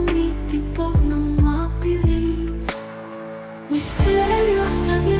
tumitibok ng mabilis Misteryo sa dilim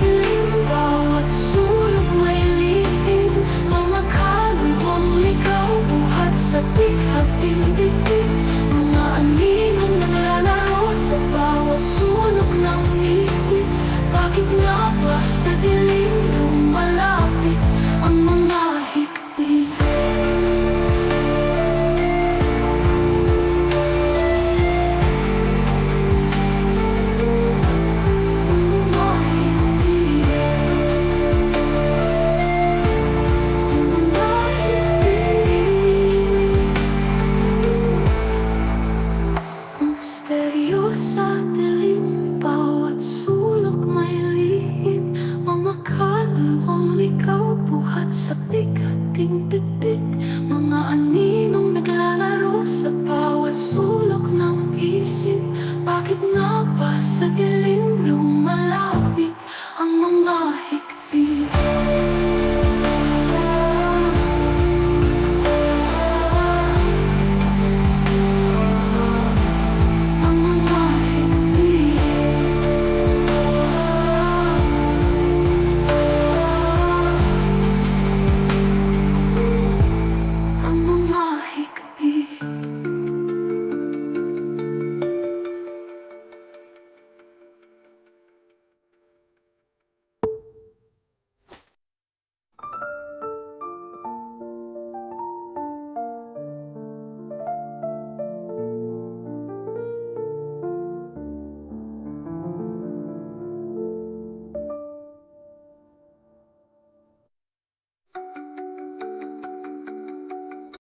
Bye. a big